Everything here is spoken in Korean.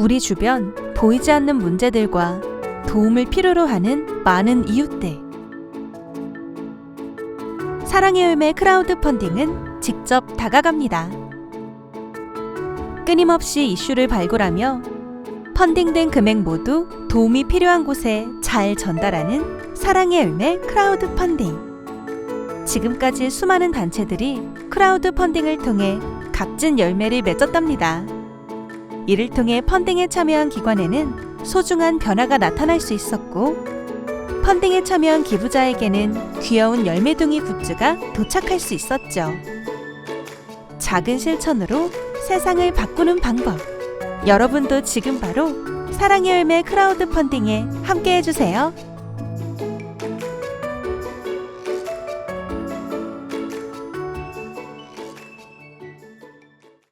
우리 주변 보이지 않는 문제들과 도움을 필요로 하는 많은 이웃들. 사랑의 열매 크라우드 펀딩은 직접 다가갑니다. 끊임없이 이슈를 발굴하며 펀딩된 금액 모두 도움이 필요한 곳에 잘 전달하는 사랑의 열매 크라우드 펀딩. 지금까지 수많은 단체들이 크라우드 펀딩을 통해 값진 열매를 맺었답니다. 이를 통해 펀딩에 참여한 기관에는 소중한 변화가 나타날 수 있었고, 펀딩에 참여한 기부자에게는 귀여운 열매둥이 굿즈가 도착할 수 있었죠. 작은 실천으로 세상을 바꾸는 방법. 여러분도 지금 바로 사랑의 열매 크라우드 펀딩에 함께 해주세요.